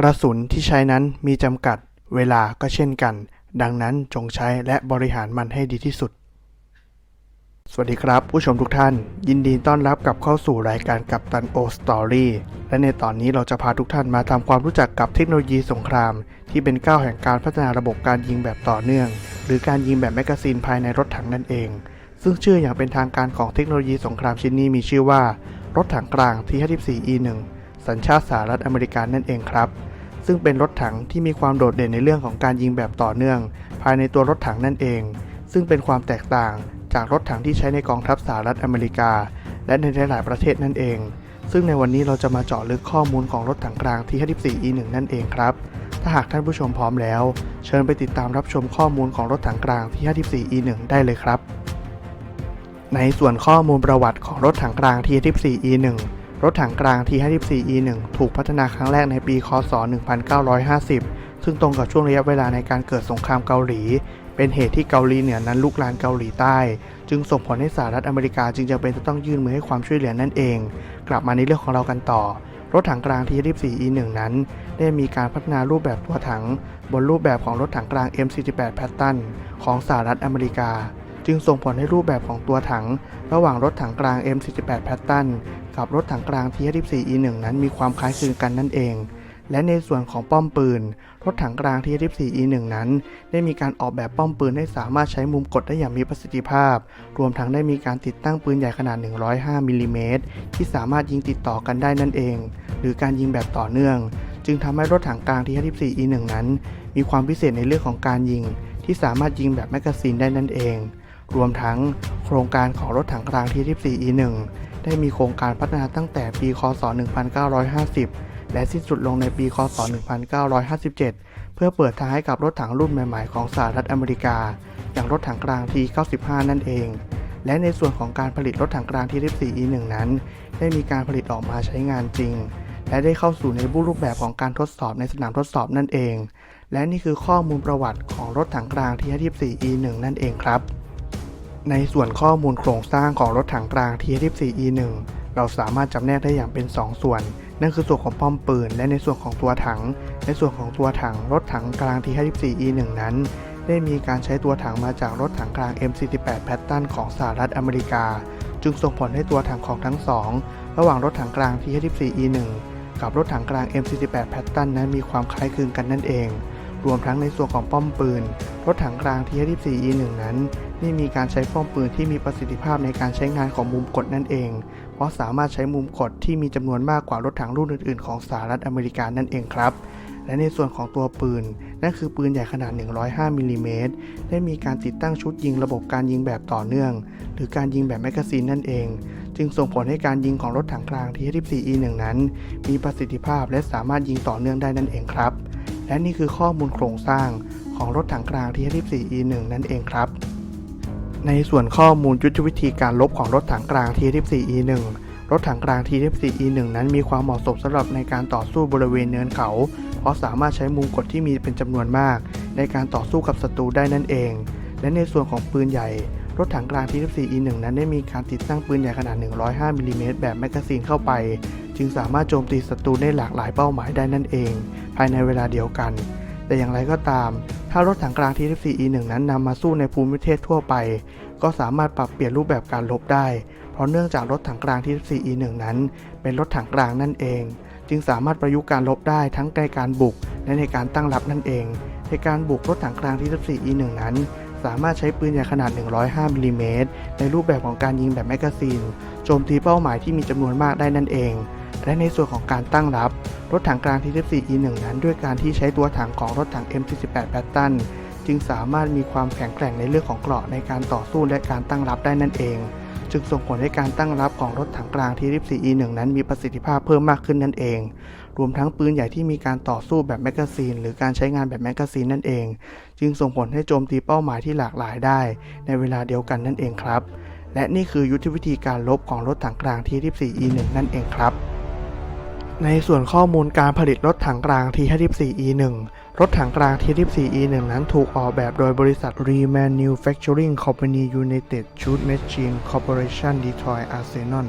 กระสุนที่ใช้นั้นมีจำกัด เวลาก็เช่นกัน ดังนั้นจงใช้และบริหารมันให้ดีที่สุด สวัสดีครับ ผู้ชมทุกท่าน ยินดีต้อนรับกับเข้าสู่รายการกับตันโอสตอรี่และในตอนนี้เราจะพาทุกท่านมาทำความรู้จักกับเทคโนโลยีสงคราม ที่เป็นก้าวแห่งการพัฒนาระบบการยิงแบบต่อเนื่อง หรือการยิงแบบแมกกาซีนภายในรถถังนั่นเองซึ่งชื่ออย่างเป็นทางการของเทคโนโลยีสงครามชิ้นนี้มีชื่อว่า รถถังกลาง T54E1 สัญชาติสหรัฐอเมริกานั่นเองครับ ซึ่งเป็นรถถังที่มีความโดดเด่นในเรื่องของการยิงแบบต่อเนื่อง ภายในตัวรถถังนั่นเอง ซึ่งเป็นความแตกต่างจากรถถังที่ใช้ในกองทัพสหรัฐอเมริกา และในหลายประเทศนั่นเอง ซึ่งในวันนี้เราจะมาเจาะลึกข้อมูลของรถถังกลาง T54E1 นั่นเองครับ ถ้าหากท่านผู้ชมพร้อมแล้ว เชิญไปติดตามรับชมข้อมูลของรถถังกลาง T54E1 ได้เลยครับในส่วนข้อมูลประวัติของรถถังกลาง T54E1 รถถังกลาง T54E1 ถูกพัฒนาครั้งแรกในปี คศ 1950 ซึ่งตรงกับช่วงระยะเวลาในการเกิดสงครามเกาหลี เป็นเหตุที่เกาหลีเหนือนั้นลุกลานเกาหลีใต้ จึงส่งผลให้สหรัฐอเมริกาจึงจำเป็นจะต้องยื่นมือให้ความช่วยเหลือนั่นเอง กลับมาในเรื่องของเรากันต่อ รถถังกลาง T24E1 นั้น ได้มีการพัฒนารูปแบบตัวถัง บนรูปแบบของรถถังกลาง M48 Patton ของสหรัฐอเมริกา จึงส่งผลให้รูปแบบของตัวถัง ระหว่างรถถังกลาง M48 Patton กับรถถังกลาง T54E1 นั้นมีความคล้ายคลึงกันนั่นเอง และในส่วนของป้อมปืน รถถังกลาง T54E1 นั้น ได้มีการออกแบบป้อมปืนให้สามารถใช้มุมกดได้อย่างมีประสิทธิภาพ รวมทั้งได้มีการติดตั้งปืนใหญ่ขนาด 105มิลลิเมตรที่สามารถยิงติดต่อกันได้นั่นเอง หรือการยิงแบบต่อเนื่อง จึงทำให้รถถังกลาง T54E1 นั้น มีความพิเศษในเรื่องของการยิงที่สามารถยิงแบบแมกกาซีนได้นั่นเอง รวมทั้งโครงการของรถถังกลาง T24E1 ได้มีโครงการพัฒนาตั้งแต่ปี คศ 1950 และสิ้นสุดลงในปี คศ 1957 เพื่อเปิดทางให้กับรถถังรุ่นใหม่ ๆ ของสหรัฐอเมริกา อย่างรถถังกลาง T95 นั่นเอง และในส่วนของการผลิตรถถังกลาง T24E1 นั้น ได้มีการผลิตออกมาใช้งานจริง และได้เข้าสู่ในรูปแบบของการทดสอบในสนามทดสอบนั่นเอง และนี่คือข้อมูลประวัติของรถถังกลาง T24E1 นั่นเองครับ ในส่วนข้อมูลโครงสร้างของรถถังกลาง T24E1 เราสามารถจำแนกได้อย่างเป็น 2 ส่วน นั่นคือส่วนของป้อมปืน และในส่วนของตัวถัง ในส่วนของตัวถังรถถังกลาง T54E1 นั้น ได้มีการใช้ตัวถังมาจากรถถังกลาง M48 Patton ของสหรัฐอเมริกา จึงส่งผลให้ตัวถังของทั้งสองระหว่างรถถังกลาง T54E1 กับรถถังกลาง M48 Patton นั้นมีความคล้ายคลึงกันนั่นเอง รวมทั้งในส่วนของป้อมปืน รถถังกลาง T54E1 นั้นได้มีการใช้ป้อมปืนที่มีประสิทธิภาพในการใช้งานของมุมกดนั่นเอง เพราะสามารถใช้มุมกดที่มีจำนวนมากกว่ารถถังรุ่นอื่น ๆ ของสหรัฐอเมริกานั่นเองครับและในส่วนของตัวปืน นั่นคือปืนใหญ่ขนาด 105มิลลิเมตรได้มีการติดตั้งชุดยิงระบบการยิงแบบต่อเนื่อง หรือการยิงแบบแมกกาซีนนั่นเอง จึงส่งผลให้การยิงของรถถังกลาง T-24E1 นั้น มีประสิทธิภาพและสามารถยิงต่อเนื่องได้นั่นเองครับ และนี่คือข้อมูลโครงสร้างของรถถังกลาง T-24E1 นั่นเองครับ ในส่วนข้อมูลยุทธวิธีการลบของรถถังกลาง T-24E1 รถถังกลาง T-24E1 นั้นมีความเหมาะสมสำหรับในการต่อสู้บริเวณเนินเขา เพราะสามารถใช้มุมกดที่มีเป็นจำนวนมาก ในการต่อสู้กับศัตรูได้นั่นเอง และในส่วนของปืนใหญ่ รถถังกลาง T-24E1 นั้นได้มีการติดตั้งปืนใหญ่ขนาด 105มิลลิเมตรแบบแมกกาซีนเข้าไป จึงสามารถโจมตีศัตรูได้หลากหลายเป้าหมายได้นั่นเอง ภายในเวลาเดียวกัน แต่อย่างไรก็ตาม ถ้ารถถังกลาง T-24E1 นั้นนำมาสู้ในภูมิประเทศทั่วไป ก็สามารถปรับเปลี่ยนรูปแบบการลบได้ เพราะเนื่องจากรถถังกลาง T-24E1 นั้น เป็นรถถังกลางนั่นเอง จึงสามารถประยุกต์การลบได้ทั้งในการบุกและในการตั้งรับนั่นเอง ในการบุกรถถังกลาง T-24E1 นั้นสามารถใช้ปืนใหญ่ขนาด 105มิลลิเมตรในรูปแบบของการยิงแบบแมกกาซีน โจมตีเป้าหมายที่มีจำนวนมากได้นั่นเอง และในส่วนของการตั้งรับ รถถังกลาง T-24E1 นั้นด้วยการที่ใช้ตัวถังของรถถัง M48 Patton จึงสามารถมีความแข็งแกร่งในเรื่องของเกราะในการต่อสู้และการตั้งรับได้นั่นเอง จึงส่งผลให้การตั้งรับของรถถังกลาง T-24E1 นั้นมีประสิทธิภาพเพิ่มมากขึ้นนั่นเอง รวมทั้งปืนใหญ่ที่มีการต่อสู้แบบแมกกาซีนหรือการใช้งานแบบแมกกาซีนนั่นเอง จึงส่งผลให้โจมตีเป้าหมายที่หลากหลายได้ ในเวลาเดียวกันนั่นเองครับและนี่คือยุทธวิธีการลบของรถถังกลาง T-24E1 นั่นเองครับ ในส่วนข้อมูลการผลิตรถถังกลาง T-54E1 รถถังกลาง T-54E1 นั้นถูกออกแบบโดยบริษัท Remanufacturing Company United Shoot Machine Corporation Detroit Arsenal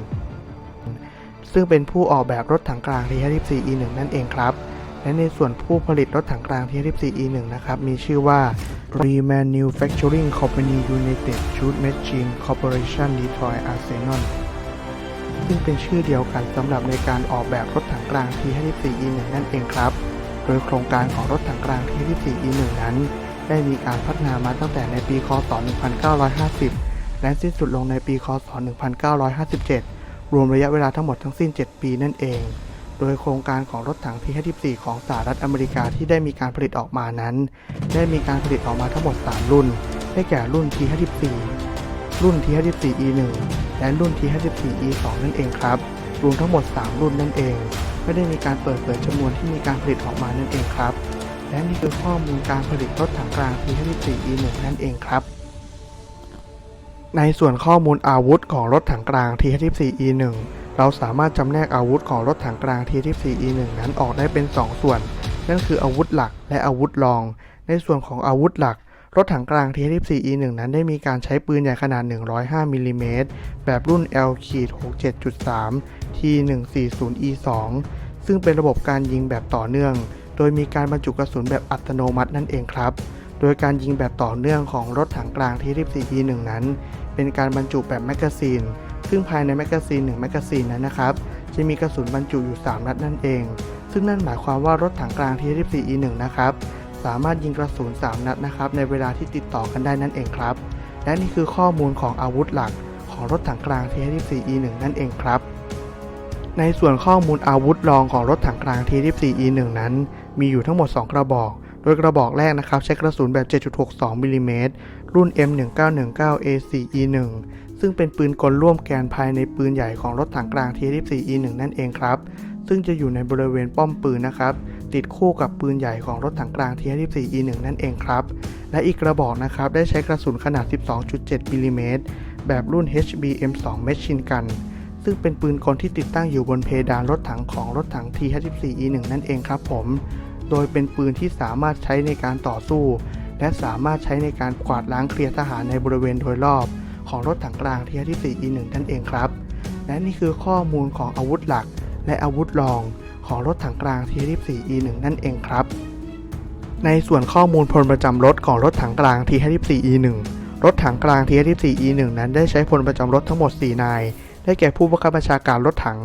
ซึ่งเป็นผู้ออกแบบรถถังกลาง T-54E1 นั่นเองครับ และในส่วนผู้ผลิตรถถังกลาง T54E1 นะครับ มีชื่อว่า Remanufacturing Company United Shoot Machine Corporation Detroit Arsenal ซึ่งเป็นชื่อเดียวกันสำหรับในการออกแบบรถถังกลาง T54E1 นั่นเองครับ โดยโครงการของรถถังกลาง T54E1 นั้น ได้มีการพัฒนามาตั้งแต่ในปี คศ 1950 และสิ้นสุดลงในปี คศ 1957 รวมระยะเวลาทั้งหมดทั้งสิ้น 7 ปีนั่นเอง โดยโครงการของรถถัง T54 ของสหรัฐอเมริกาที่ได้มีการผลิตออกมานั้น ได้มีการผลิตออกมาทั้งหมด 3 รุ่น ได้แก่รุ่น T54 รุ่น T54E1 และรุ่น T54E2 นั่นเองครับ รวมทั้งหมด 3 รุ่นนั่นเอง ไม่ได้มีการเปิดเผยจำนวนที่มีการผลิตออกมานั่นเองครับ และนี่คือข้อมูลการผลิตรถถังกลาง T54E1 นั่นเองครับ ในส่วนข้อมูลอาวุธของรถถังกลาง T54E1 เราสามารถจำแนกอาวุธของรถถังกลาง T54E1 นั้นออกได้เป็น 2 ส่วน นั่นคืออาวุธหลักและอาวุธรอง ในส่วนของอาวุธหลัก รถถังกลาง T54E1 นั้นได้มีการใช้ปืนใหญ่ขนาด 105มิลลิเมตรแบบรุ่น L-67.3 T140E2 ซึ่งเป็นระบบการยิงแบบต่อเนื่อง โดยมีการบรรจุกระสุนแบบอัตโนมัตินั่นเองครับ โดยการยิงแบบต่อเนื่องของรถถังกลาง T54E1 นั้น เป็นการบรรจุแบบแมกกาซีน ซึ่งภายในแมกกาซีน1แมกกาซีนนั้นนะครับ จะมีกระสุนบรรจุอยู่ 3 นัดนั่นเอง ซึ่งนั่นหมายความว่ารถถังกลาง T54E1 นะครับ สามารถยิงกระสุน 3 นัดนะครับในเวลาที่ติดต่อกันได้นั่นเองครับ และนี่คือข้อมูลของอาวุธหลักของรถถังกลาง T54E1 นั่นเองครับ ในส่วนข้อมูลอาวุธรองของรถถังกลาง T54E1 นั้น มีอยู่ทั้งหมด 2 กระบอก โดยกระบอกแรกนะครับ ใช้กระสุนแบบ 7.62มิลลิเมตรรุ่น M1919A4E1 ซึ่งเป็นปืนกลร่วมแกนภายในปืนใหญ่ของรถถังกลาง T24E1 นั่นเองครับ ซึ่งจะอยู่ในบริเวณป้อมปืนนะครับ ติดคู่กับปืนใหญ่ของรถถังกลาง T24E1 นั่นเองครับ และอีกกระบอกนะครับ ได้ใช้กระสุนขนาด 12.7มิลลิเมตรแบบรุ่น HBM2 Machine Gun ซึ่งเป็นปืนกลที่ติดตั้งอยู่บนเพดานรถถังของรถถัง T54E1 นั่นเองครับผม โดยเป็นปืนที่สามารถใช้ในการต่อสู้ และสามารถใช้ในการกวาดล้างเคลียร์ทหารในบริเวณโดยรอบ ของรถถังกลาง T54E1 นั่นเองครับ และนี่คือข้อมูลของอาวุธหลัก และอาวุธรอง ของรถถังกลาง T54E1 นั่นเองครับ ในส่วนข้อมูลพลประจำรถของรถถังกลาง T54E1 รถถังกลาง T54E1 นั้นได้ใช้พลประจำรถทั้งหมด 4 นาย ได้แก่ผู้บังคับบัญชาการรถถัง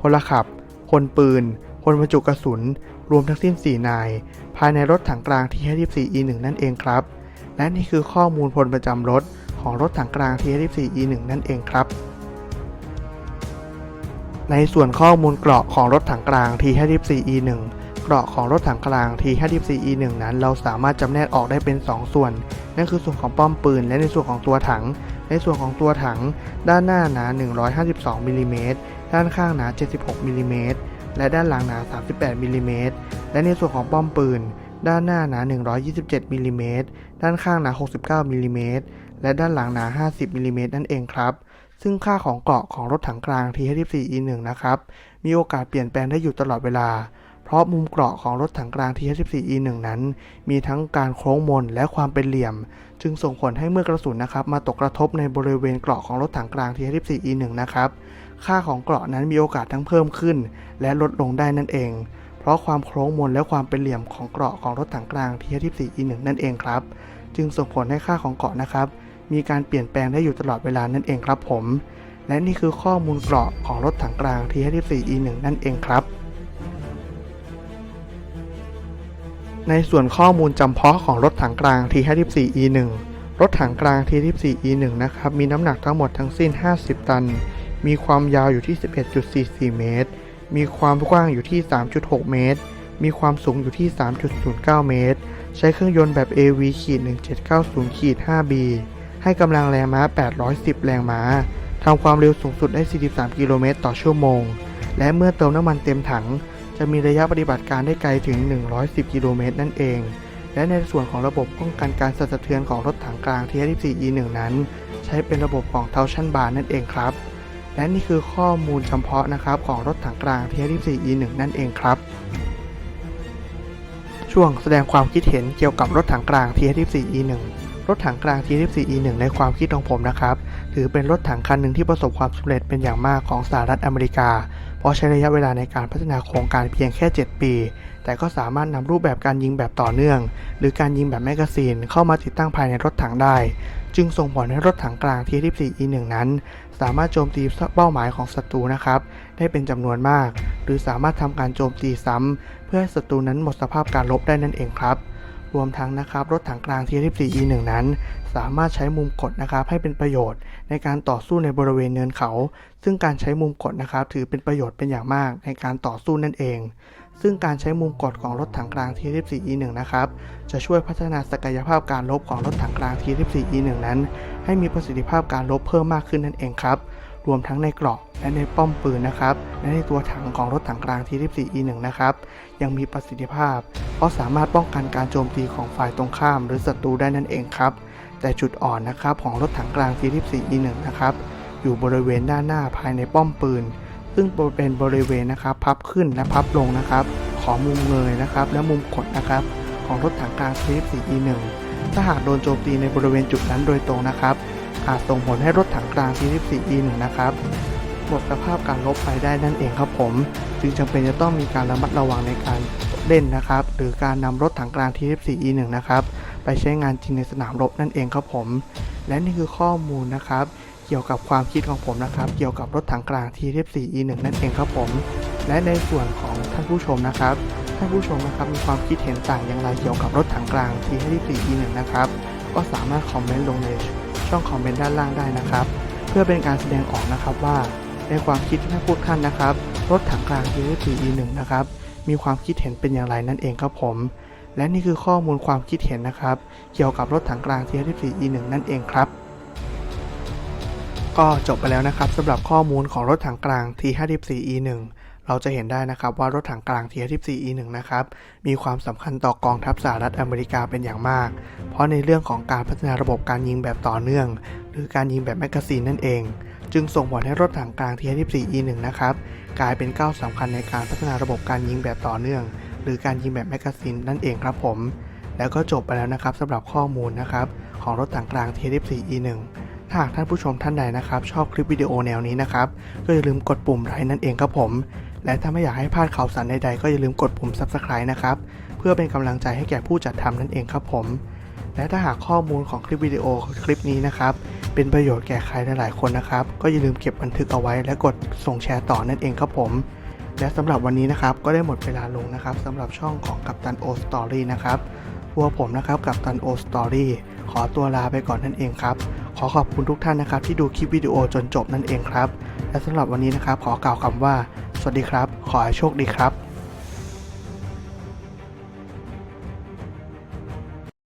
พลขับพลปืนพลบรรจุกระสุน รวมทั้งสิ้น 4 นาย ภายในรถถังกลาง T54E1 นั่นเองครับ และนี่คือข้อมูลพลประจำรถของรถถังกลาง T54E1 นั่นเองครับ ในส่วนข้อมูลเกราะของรถถังกลาง T54E1 เกราะของรถถังกลาง T54E1 นั้น เราสามารถจำแนกออกได้เป็น 2 ส่วน นั่นคือส่วนของป้อมปืน และในส่วนของตัวถัง ในส่วนของตัวถัง ด้านหน้าหนา 152มิลลิเมตรด้านข้างหนา 76มิลลิเมตรและด้านหลังหนา 38มิลลิเมตรและในส่วนของป้อมปืน ด้านหน้าหนา 127มิลลิเมตรด้านข้างหนา 69มิลลิเมตรและด้านหลังหนา 50มิลลิเมตรนั่นเองครับ ซึ่งค่าของเกราะของรถถังกลาง T54E1 นะครับ มีโอกาสเปลี่ยนแปลงได้อยู่ตลอดเวลา เพราะมุมเกราะของรถถังกลาง T54E1 นั้น มีทั้งการโค้งมนและความเป็นเหลี่ยม จึงส่งผลให้เมื่อกระสุนนะครับมาตกกระทบในบริเวณเกราะของรถถังกลาง T54E1 นะครับ ค่าของเกราะนั้นมีโอกาสทั้งเพิ่มขึ้น และลดลงได้นั่นเอง เพราะความโค้งมนและความเป็นเหลี่ยมของเกราะของรถถังกลาง T54E1 นั่นเองครับ จึงส่งผลให้ค่าของเกราะนะครับ มีการเปลี่ยนแปลงได้อยู่ตลอดเวลานั่นเองครับผม และนี่คือข้อมูลเกราะของรถถังกลาง T54E1 นั่นเองครับ ในส่วนข้อมูลจำเพาะของรถถังกลาง T54E1 รถถังกลาง T54E1 นะครับ มีน้ำหนักทั้งหมดทั้งสิ้น 50 ตัน มีความยาวอยู่ที่ 11.44 เมตร มีความกว้างอยู่ที่ 3.6 เมตร มีความสูงอยู่ที่ 3.09 เมตร ใช้เครื่องยนต์แบบ AV ขีด1790ขีด 5B ให้กำลังแรงม้า 810 แรงม้าทำความเร็วสูงสุดได้ 43 กิโลเมตรต่อชั่วโมง และเมื่อเติมน้ำมันเต็มถัง จะมีระยะปฏิบัติการได้ไกลถึง 110 กิโลเมตรนั่นเอง และในส่วนของระบบป้องกันการสั่นสะเทือนของรถถังกลาง T54E1 นั้น ใช้เป็นระบบของเทาชั่นบาร์นั่นเองครับ และนี่คือข้อมูลเฉพาะนะครับของรถถังกลาง T54E1 นั่นเองครับ ช่วงแสดงความคิดเห็นเกี่ยวกับรถถังกลาง T54E1 รถถังกลาง T-14E1 ในความคิดของผมนะครับ ถือเป็นรถถังคันหนึ่งที่ประสบความสำเร็จเป็นอย่างมากของสหรัฐอเมริกา เพราะใช้ระยะเวลาในการพัฒนาโครงการเพียงแค่ 7 ปี แต่ก็สามารถนำรูปแบบการยิงแบบต่อเนื่อง หรือการยิงแบบแมกกาซีนเข้ามาติดตั้งภายในรถถังได้ จึงส่งผลให้รถถังกลาง T-14E1 นั้น สามารถโจมตีเป้าหมายของศัตรูนะครับ ได้เป็นจำนวนมาก หรือสามารถทำการโจมตีซ้ำเพื่อให้ศัตรูนั้นหมดสภาพการลบได้นั่นเองครับ รวมทั้งนะครับรถถังกลาง T-14E1 นั้น สามารถใช้มุมกดนะครับให้เป็นประโยชน์ ในการต่อสู้ในบริเวณเนินเขา ซึ่งการใช้มุมกดนะครับถือเป็นประโยชน์เป็นอย่างมากในการต่อสู้นั่นเอง ซึ่งการใช้มุมกดของรถถังกลาง T-14E1 นะครับจะช่วยพัฒนาศักยภาพการลบของรถถังกลาง T-14E1 นั้น ให้มีประสิทธิภาพการลบเพิ่มมากขึ้นนั่นเองครับ รวมทั้งในเกราะและในป้อมปืนนะครับ และในตัวถังของรถถังกลาง T-14E1 นะครับ ยังมีประสิทธิภาพ เพราะสามารถป้องกันการโจมตีของฝ่ายตรงข้าม หรือศัตรูได้นั่นเองครับ แต่จุดอ่อนนะครับของรถถังกลาง T-14E1 นะครับ อยู่บริเวณด้านหน้าภายในป้อมปืน ซึ่งเป็นบริเวณนะครับพับขึ้นและพับลงนะครับ ของมุมเงยนะครับและมุมกดนะครับของรถถังกลาง T-14E1 ถ้าหากโดนโจมตีในบริเวณจุดนั้นโดยตรงนะครับ อาจส่งผลให้รถถังกลาง T-14E1 นะครับหมดสภาพการลบไปได้นั่นเองครับผม จึงจำเป็นจะต้องมีการระมัดระวังในการเล่นนะครับ หรือการนำรถถังกลาง T-14E1 นะครับ ไปใช้งานจริงในสนามรบนั่นเองครับผม และนี่คือข้อมูลนะครับ เกี่ยวกับความคิดของผมนะครับ เกี่ยวกับรถถังกลาง T-14E1 นั่นเองครับผม และในส่วนของท่านผู้ชมนะครับ ท่านผู้ชมนะครับมีความคิดเห็นต่างอย่างไรเกี่ยวกับรถถังกลาง T-14E1 นะครับ ก็สามารถคอมเมนต์ลงใน ช่องคอมเมนต์ด้านล่างได้นะครับ เพื่อเป็นการแสดงออกนะครับว่า ในความคิดที่ท่านผู้ท่านนะครับ รถถังกลาง T-14E1 นะครับ มีความคิดเห็นเป็นอย่างไรนั่นเองครับผม และนี่คือข้อมูลความคิดเห็นนะครับ เกี่ยวกับรถถังกลาง T-14E1 นั่นเองครับก็จบไปแล้วนะครับสำหรับข้อมูลของรถถังกลาง T-54E1 เราจะเห็นได้นะครับว่ารถถังกลาง T-54E1 นะครับมีความสำคัญต่อกองทัพสหรัฐอเมริกาเป็นอย่างมาก เพราะในเรื่องของการพัฒนาระบบการยิงแบบต่อเนื่อง หรือการยิงแบบแมกกาซีนนั่นเอง จึงส่งผลให้รถถังกลาง T-54E1 นะครับกลายเป็นก้าวสำคัญในการพัฒนาระบบการยิงแบบต่อเนื่อง หรือการยิงแบบแมกกาซีนนั่นเองครับผม แล้วก็จบไปแล้วนะครับสำหรับข้อมูลนะครับของรถถังกลาง T-54E1 ถ้าหากท่านผู้ชมท่านใดนะครับ ชอบคลิปวิดีโอแนวนี้นะครับ ก็อย่าลืมกดปุ่มไลค์นั่นเองครับผม และถ้าไม่อยากให้พลาดข่าวสารใดๆ ก็อย่าลืมกดปุ่ม Subscribe นะครับ เพื่อเป็นกำลังใจให้แก่ผู้จัดทำนั่นเองครับผม และถ้าหากข้อมูลของคลิปวิดีโอคลิปนี้นะครับ เป็นประโยชน์แก่ใครหลายๆคนนะครับ ก็อย่าลืมเก็บบันทึกเอาไว้ และกดส่งแชร์ต่อนั่นเองครับผม และสำหรับวันนี้นะครับก็ได้หมดเวลาลงนะครับสำหรับช่องของกัปตันโอสตอรี่นะครับพวผมนะครับกัปตันโอสตอรี่ขอตัวลาไปก่อนนั่นเองครับ ขอขอบคุณทุกท่านนะครับที่ดูคลิปวิดีโอจนจบนั่นเองครับ และสำหรับวันนี้นะครับขอกล่าวคำว่า สวัสดีครับ ขอให้โชคดีครับ